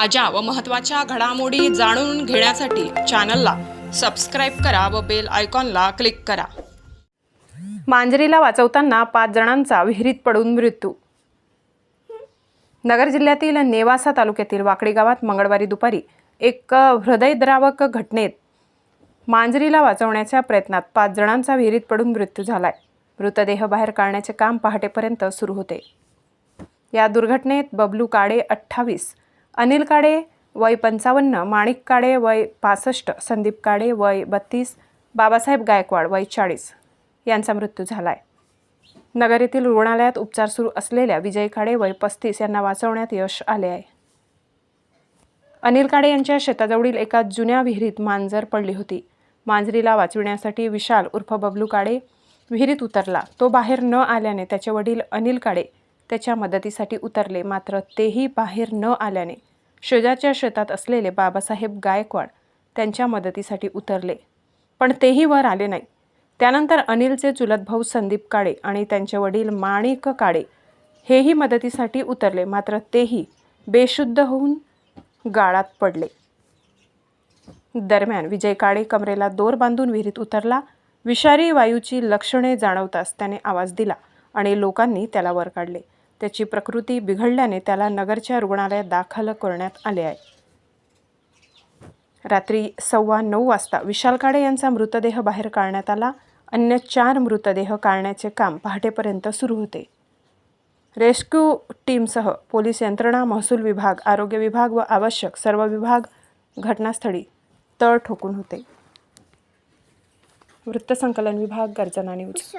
ताज्या व महत्त्वाच्या घडामोडी जाणून घेण्यासाठी चॅनलला सबस्क्राईब करा व बेल आयकॉनला क्लिक करा. मांजरीला वाचवताना पाच जणांचा विहिरीत पडून मृत्यू. नगर जिल्ह्यातील नेवासा तालुक्यातील वाकडी गावात मंगळवारी दुपारी एक हृदयद्रावक घटनेत मांजरीला वाचवण्याच्या प्रयत्नात पाच जणांचा विहिरीत पडून मृत्यू झालाय. मृतदेह बाहेर काढण्याचे काम पहाटेपर्यंत सुरू होते. या दुर्घटनेत बबलू काडे अठ्ठावीस अनिल काडे वय पंचावन्न माणिक काडे वय पासष्ट संदीप काडे वय बत्तीस बाबासाहेब गायकवाड वय चाळीस यांचा मृत्यू झालाय. नगर येथील रुग्णालयात उपचार सुरू असलेल्या विजय काडे वय पस्तीस यांना वाचवण्यात यश आले आहे. अनिल काडे यांच्या शेताजवळील एका जुन्या विहिरीत मांजर पडली होती. मांजरीला वाचविण्यासाठी विशाल उर्फ बबलू काडे विहिरीत उतरला. तो बाहेर न आल्याने त्याचे वडील अनिल काडे त्याच्या मदतीसाठी उतरले. मात्र तेही बाहेर न आल्याने शेजारच्या शेतात असलेले बाबासाहेब गायकवाड त्यांच्या मदतीसाठी उतरले. पण तेही वर आले नाही. त्यानंतर अनिलचे चुलत भाऊ संदीप काळे आणि त्यांचे वडील माणिक काळे हेही मदतीसाठी उतरले. मात्र तेही बेशुद्ध होऊन गाळात पडले. दरम्यान विजय काळे कमरेला दोर बांधून विहिरीत उतरला. विषारी वायूची लक्षणे जाणवताच त्याने आवाज दिला आणि लोकांनी त्याला वर काढले. त्याची प्रकृती बिघडल्याने त्याला नगरच्या रुग्णालयात दाखल करण्यात आले आहे. रात्री सव्वा नऊ वाजता विशाल काळे यांचा मृतदेह बाहेर काढण्यात आला. अन्य चार मृतदेह काढण्याचे काम पहाटेपर्यंत सुरू होते. रेस्क्यू टीमसह पोलीस यंत्रणा महसूल विभाग आरोग्य विभाग व आवश्यक सर्व विभाग घटनास्थळी तळ ठोकून होते. वृत्तसंकलन विभाग गर्जना न्यूज.